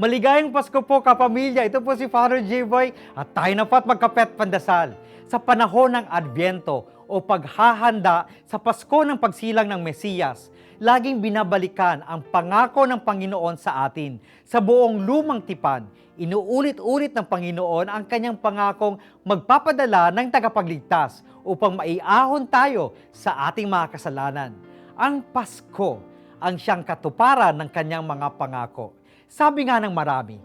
Maligayang Pasko po kapamilya. Ito po si Father J-Boy at tayo na po at magkapet pandasal sa panahon ng Adbyento o paghahanda sa Pasko ng pagsilang ng Mesiyas. Laging binabalikan ang pangako ng Panginoon sa atin. Sa buong lumang tipan, inuulit-ulit ng Panginoon ang kanyang pangakong magpapadala ng tagapagligtas upang maiahon tayo sa ating mga kasalanan. Ang Pasko ang siyang katuparan ng kanyang mga pangako. Sabi nga ng marami,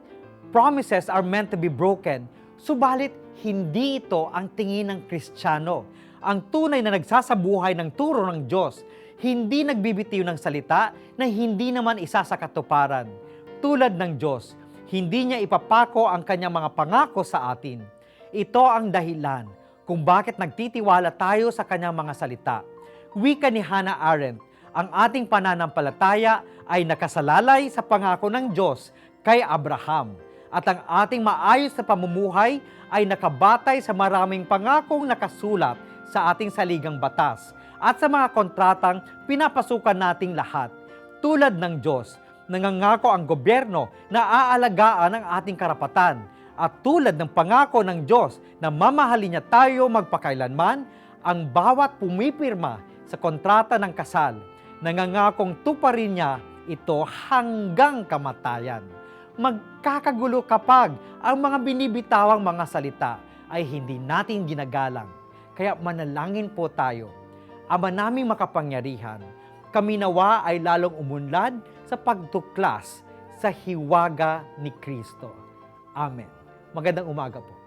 promises are meant to be broken, subalit hindi ito ang tingin ng Kristiyano. Ang tunay na nagsasabuhay ng turo ng Diyos, hindi nagbibitiw ng salita na hindi naman isa sa katuparan. Tulad ng Diyos, hindi niya ipapako ang kanyang mga pangako sa atin. Ito ang dahilan kung bakit nagtitiwala tayo sa kanyang mga salita. Wika ni Hannah Arendt, ang ating pananampalataya ay nakasalalay sa pangako ng Diyos kay Abraham. At ang ating maayos na pamumuhay ay nakabatay sa maraming pangakong nakasulat sa ating saligang batas at sa mga kontratang pinapasukan nating lahat. Tulad ng Diyos, nangangako ang gobyerno na aalagaan ang ating karapatan at tulad ng pangako ng Diyos na mamahalin niya tayo magpakailanman, ang bawat pumipirma sa kontrata ng kasal, nangangakong tuparin niya ito hanggang kamatayan. Magkakagulo kapag ang mga binibitawang mga salita ay hindi natin ginagalang. Kaya manalangin po tayo. Ama naming makapangyarihan, kami nawa ay lalong umunlad sa pagtuklas sa hiwaga ni Kristo. Amen. Magandang umaga po.